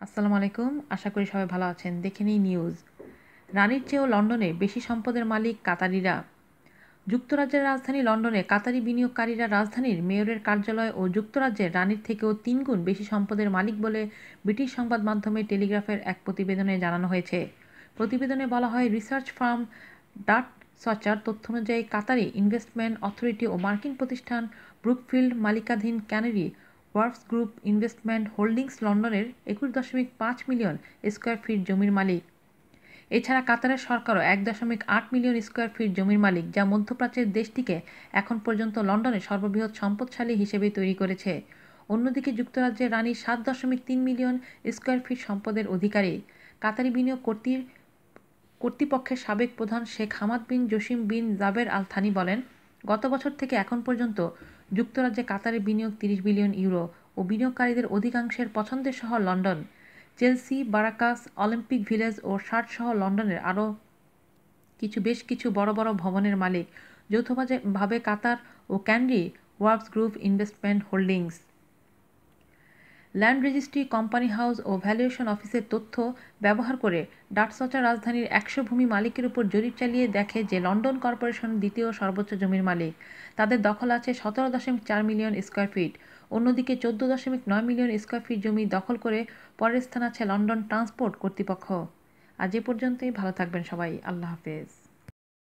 আসসালামু আলাইকুম। আশা করি সবাই ভালো আছেন। দেখে নিই নিউজ রানীর চেয়েও লন্ডনে বেশি সম্পদের মালিক কাতারিরা। যুক্তরাজ্যের রাজধানী লন্ডনে কাতারি বিনিয়োগকারীরা রাজধানীর মেয়রের কার্যালয় ও যুক্তরাজ্যের রানীর থেকেও তিনগুণ বেশি সম্পদের মালিক বলে ব্রিটিশ সংবাদ মাধ্যমে টেলিগ্রাফের এক প্রতিবেদনে জানানো হয়েছে। প্রতিবেদনে বলা হয়, রিসার্চ ফার্ম ডাট সচার তথ্য অনুযায়ী কাতারি ইনভেস্টমেন্ট অথরিটি ও মার্কিন প্রতিষ্ঠান Brookfield মালিকাধীন Canary Works Group Investment Holdings লন্ডনের একুশ দশমিক পাঁচ মিলিয়ন স্কোয়ার ফিট জমির মালিক। এছাড়া কাতারের সরকারও এক দশমিক আট মিলিয়ন স্কোয়ার ফিট জমির মালিক, যা মধ্যপ্রাচ্যের দেশটিকে এখন পর্যন্ত লন্ডনের সর্ববৃহৎ সম্পদশালী হিসেবে তৈরি করেছে। অন্যদিকে যুক্তরাজ্যের রানী সাত দশমিক তিন মিলিয়ন স্কোয়ার ফিট সম্পদের অধিকারী। কাতারি বিনিয়োগ কর্তৃ কর্তৃপক্ষের সাবেক প্রধান Sheikh Hamad bin Jassim bin Jaber Al Thani বলেন গত বছর থেকে এখন পর্যন্ত যুক্তরাজ্যে কাতারে বিনিয়োগ তিরিশ বিলিয়ন ইউরো ও বিনিয়োগকারীদের অধিকাংশের পছন্দের শহর London. Chelsea, Barracks, Olympic Village ও শার্ট সহ লন্ডনের আরও কিছু বেশ কিছু বড় বড় ভবনের মালিক। যৌথভাবে কাতার ও Canary Works Group Investment Holdings. Land registry, company house ও ভ্যালুয়েশন অফিসের তথ্য ব্যবহার করে ডাটসচা রাজধানীর একশো ভূমি মালিকের উপর জরিপ চালিয়ে দেখে যে লন্ডন কর্পোরেশন দ্বিতীয় সর্বোচ্চ জমির মালিক। তাদের দখল আছে সতেরো দশমিক চার মিলিয়ন স্কোয়ার ফিট। অন্যদিকে চোদ্দ দশমিক নয় মিলিয়ন স্কোয়ার ফিট জমি দখল করে পরের স্থান আছে লন্ডন ট্রান্সপোর্ট কর্তৃপক্ষ। আজ এ পর্যন্তই, ভালো থাকবেন সবাই। আল্লাহ হাফেজ।